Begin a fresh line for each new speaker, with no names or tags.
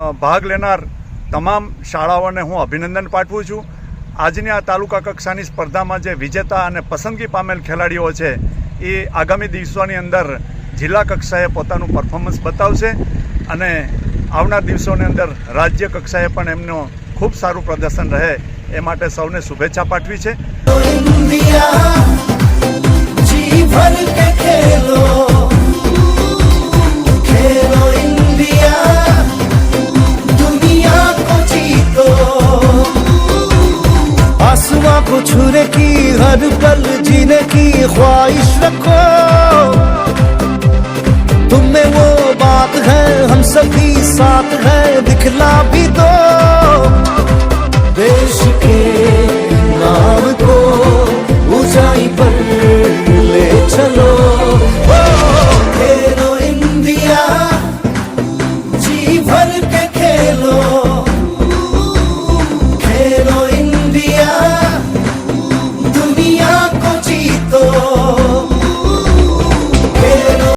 ભાગ લેનાર તમામ શાળાઓને હું અભિનંદન પાઠવું છું. આજની આ તાલુકા કક્ષાની સ્પર્ધામાં જે વિજેતા અને પસંદગી પામેલ ખેલાડીઓ છે, એ આગામી દિવસોની અંદર જિલ્લા કક્ષાએ પોતાનું પરફોર્મન્સ બતાવશે અને આવનાર દિવસોની અંદર રાજ્ય કક્ષાએ પણ એમનું ખૂબ સારું પ્રદર્શન રહે એ માટે સૌને શુભેચ્છા પાઠવી છે.
को की, हर पल जीने की ख्वाहिश रखो। तुम में वो बात है, हम सभी साथ है, दिखला भी दो।